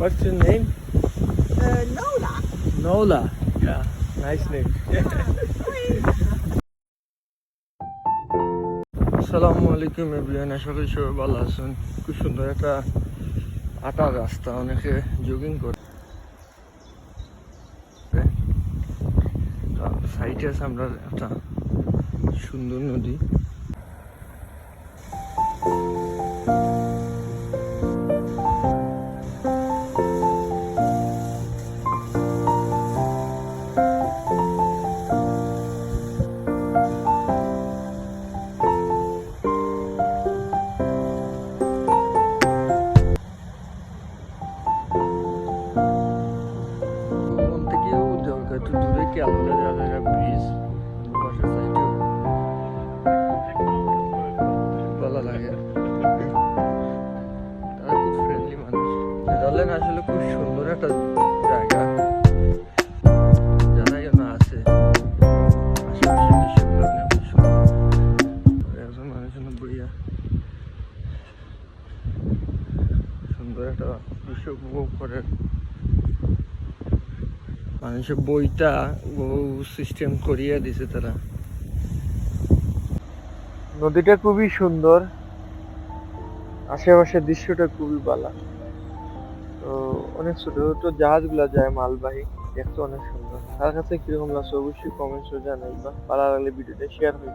What's your name? Uh, Nola. Nola. Yeah, nice name. আসসালামু আলাইকুম everyone আশা করি সবাই ভালো আছেন খুব সুন্দর একটা আটার রাস্তা অনেকে জগিং করে সাইডে আছে আমরা একটা সুন্দর নদী একটু দূরে কি আলাদা ব্রিজ পাশের লাগে তারা খুব ফ্রেন্ডলি মানুষ নেদারল্যান্ড আসলে খুব সুন্দর একটা জায়গা যারা এখানে আছে আশেপাশের দৃশ্যগুলো সুন্দর একটা দৃশ্য উপভোগ করে মানুষের বইটা সিস্টেম করিয়া দিছে তারা। নদীটা খুবই সুন্দর, আশেপাশের দৃশ্যটা খুবই ভালো। তো অনেক ছোট ছোট জাহাজগুলো যায়, মালবাহী, দেখতে অনেক সুন্দর। তার কাছে কীরকম লাগছে অবশ্যই কমেন্টসও জানাই বা ভালো লাগলে ভিডিওটা শেয়ার হয়ে